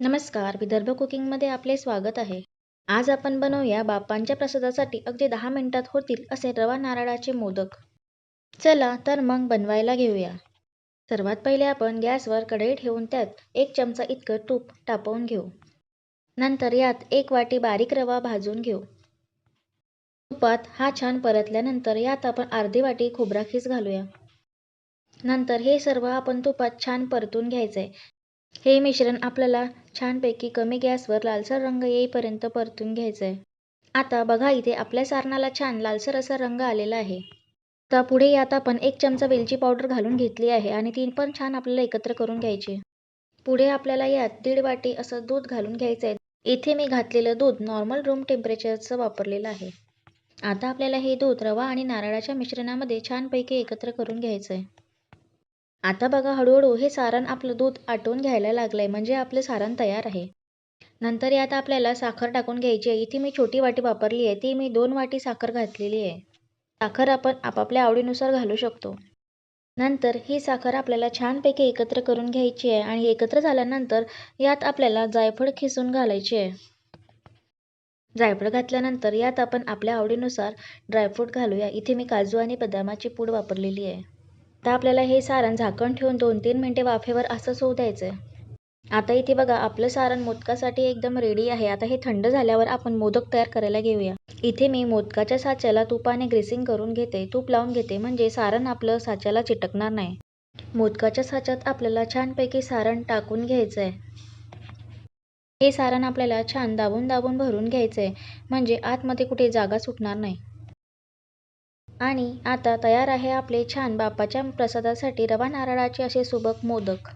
नमस्कार विदर्भ कुकिंगमध्ये आपले स्वागत आहे. आज आपण बनवूया बाप्पांच्या प्रसादासाठी अगदी दहा मिनिटात होतील असे रवा नारळाचे मोदक. चला तर मग बनवायला घेऊया. सर्वात पहिले आपण गॅसवर कढई ठेवून त्यात एक चमचा इतकं तूप टापवून घेऊ. नंतर यात एक वाटी बारीक रवा भाजून घेऊ. तुपात हा छान परतल्यानंतर यात आपण अर्धी वाटी खोबरा खीस घालूया. नंतर हे सर्व आपण तुपात छान परतून घ्यायचंय. हे मिश्रण आपल्याला छानपैकी कमी गॅसवर लालसर रंग येईपर्यंत परतून घ्यायचं आहे आता बघा इथे आपल्या सारणाला छान लालसर असा रंग आलेला आहे. आता पुढे यात आपण एक चमचा वेलची पावडर घालून घेतली आहे आणि ती पण छान आपल्याला एकत्र करून घ्यायची. पुढे आपल्याला यात दीड वाटी असं दूध घालून घ्यायचं आहे इथे मी घातलेलं दूध नॉर्मल रूम टेम्परेचरचं वापरलेलं आहे. आता आपल्याला हे दूध रवा आणि नारळाच्या मिश्रणामध्ये छानपैकी एकत्र करून घ्यायचं आहे आता बघा हळूहळू हे सारण आपलं दूध आटवून घ्यायला लागलंय. म्हणजे आपलं सारण तयार आहे. नंतर यात आपल्याला साखर टाकून घ्यायची आहे. इथे मी छोटी वाटी वापरली आहे. ती मी दोन वाटी साखर घातलेली आहे. साखर आपण आपापल्या आवडीनुसार घालू शकतो. नंतर ही साखर आपल्याला छानपैकी एकत्र करून घ्यायची आहे आणि एकत्र झाल्यानंतर यात आपल्याला जायफळ खिसून घालायची आहे. जायफळ घातल्यानंतर यात आपण आपल्या आवडीनुसार ड्रायफ्रूट घालूया. इथे मी काजू आणि बदामाची पूड वापरलेली आहे. आता आपल्याला हे सारण झाकण ठेवून दोन तीन मिनटे वाफेवर असंच होऊ द्यायचं आहे आता इथे बघा आपलं सारण मोदकासाठी एकदम रेडी आहे. आता हे थंड झाल्यावर आपण मोदक तयार करायला घेऊया. इथे मी मोदकाच्या साच्याला तुपाने ग्रेसिंग करून घेते. तूप लावून घेते. म्हणजे सारण आपलं साच्याला चिटकणार नाही. मोदकाच्या साच्यात आपल्याला छानपैकी सारण टाकून घ्यायचं आहे हे सारण आपल्याला छान दाबून दाबून भरून घ्यायचं आहे म्हणजे आतमध्ये कुठे जागा सुटणार नाही. आणि आता तयार आहे आपले छान बाप्पाच्या प्रसादासाठी रवा नारळाचे असे सुबक मोदक.